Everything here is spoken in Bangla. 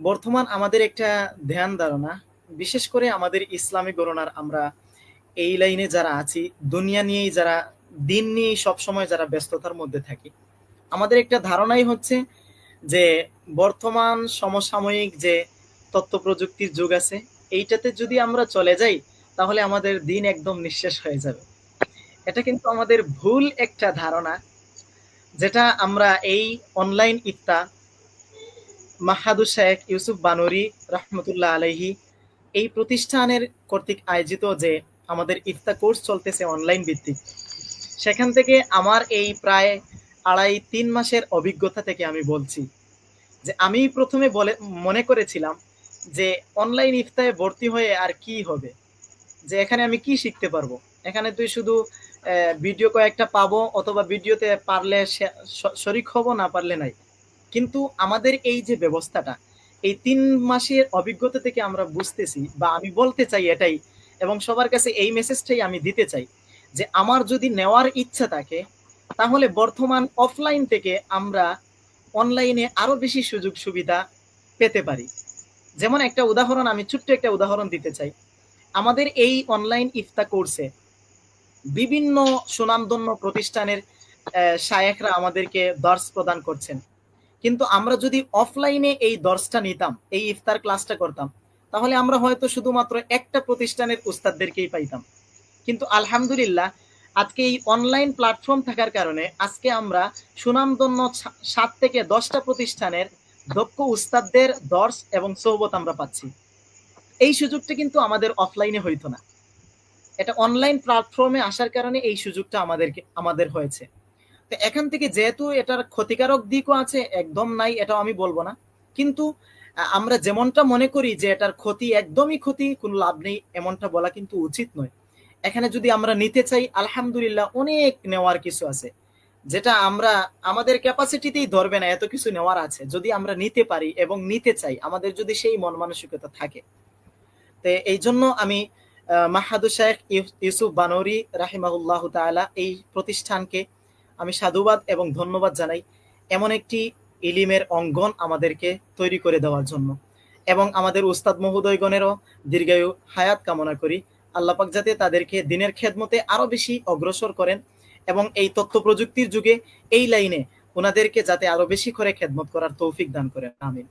বর্তমান আমাদের একটা ধ্যান ধারণা, বিশেষ করে আমাদের ইসলামী গণনার আমরা এই লাইনে যারা আছি, দুনিয়া নিয়েই যারা, দিন নিয়েই সবসময় যারা ব্যস্ততার মধ্যে থাকি, আমাদের একটা ধারণাই হচ্ছে যে বর্তমান সমসাময়িক যে তথ্য প্রযুক্তির যুগ আছে, এইটাতে যদি আমরা চলে যাই, তাহলে আমাদের দিন একদম নিঃশেষ হয়ে যাবে। এটা কিন্তু আমাদের ভুল একটা ধারণা, যেটা আমরা এই অনলাইন ইফতা মাহাদু শেখ, ইউসুফ বানুরি রহমতুল্লাহ আলহি এই প্রতিষ্ঠানের কর্তৃক আয়োজিত যে আমাদের ইফতা কোর্স চলতেছে অনলাইন ভিত্তিক, সেখান থেকে আমার এই প্রায় আড়াই তিন মাসের অভিজ্ঞতা থেকে আমি বলছি যে আমি প্রথমে বলে, মনে করেছিলাম যে অনলাইন ইফতায় ভর্তি হয়ে আর কি হবে, যে এখানে আমি কি শিখতে পারব? এখানে তুই শুধু ভিডিও কয়েকটা পাবো অথবা ভিডিওতে পারলে শরিক হব না পারলে নাই। কিন্তু আমাদের এই যে ব্যবস্থাটা, এই তিন মাসের অভিজ্ঞতা থেকে আমরা বুঝতেছি বা আমি বলতে চাই এটাই এবং সবার কাছে এই মেসেজটাই আমি দিতে চাই যে আমার যদি নেওয়ার ইচ্ছা থাকে, তাহলে বর্তমান অফলাইন থেকে আমরা অনলাইনে আরও বেশি সুযোগ সুবিধা পেতে পারি। যেমন একটা উদাহরণ, আমি ছোট্ট একটা উদাহরণ দিতে চাই। আমাদের এই অনলাইন ইফতা কোর্সে বিভিন্ন সুনামধন্য প্রতিষ্ঠানের শায়েকরা আমাদেরকে দর্শ প্রদান করছেন। কিন্তু আমরা যদি অফলাইনে এই দর্শটা নিতাম, এই ইফতার ক্লাসটা করতাম, তাহলে আমরা হয়তো শুধুমাত্র একটা প্রতিষ্ঠানের উস্তাদদেরকেই পাইতাম। কিন্তু আলহামদুলিল্লাহ, আজকে এই অনলাইন প্ল্যাটফর্ম থাকার কারণে আজকে আমরা সুনামধন্য সাত থেকে দশটা প্রতিষ্ঠানের দক্ষ উস্তাদদের দর্শ এবং সৌবত আমরা পাচ্ছি। এই সুযোগটা কিন্তু আমাদের অফলাইনে হইতো না। এটা অনলাইন প্ল্যাটফর্মে আসার কারণে এই সুযোগটা আমাদেরকে, আমাদের হয়েছে। এখান থেকে যেহেতু এটার ক্ষতিকারক দিকও আছে, একদম নাই, এটাও আমি বলব না। কিন্তু আমরা যেমনটা মনে করি যে এটার ক্ষতি একদমই ক্ষতি, কোনো লাভ নেই, এমনটা বলা কিন্তু উচিত নয়। এখানে যদি আমরা নিতে চাই, আলহামদুলিল্লাহ অনেক নেওয়ার কিছু আছে। যেটা আমরা, আমাদের ক্যাপাসিটিতেই ধরবে না, এত কিছু নেওয়ার আছে। যদি আমরা নিতে পারি এবং নিতে চাই, আমাদের যদি সেই মন মানসিকতা থাকে। তো এই জন্য আমি মাহাদু শেখ ইউসুফ বানরি, রাহিমাহুল্লাহ তালা এই প্রতিষ্ঠানকে আমি সাধুবাদ এবং ধন্যবাদ জানাই এমন একটি ইলিমের অঙ্গন আমাদেরকে তৈরি করে দেওয়ার জন্য। এবং আমাদের উস্তাদ মহোদয়গণেরও দীর্ঘায়ু হায়াত কামনা করি। আল্লাপাক যাতে তাদেরকে দিনের খেদমতে আরও বেশি অগ্রসর করেন এবং এই তথ্য প্রযুক্তির যুগে এই লাইনে ওনাদেরকে যাতে আরও বেশি করে খেদমত করার তৌফিক দান করেন। আমিন।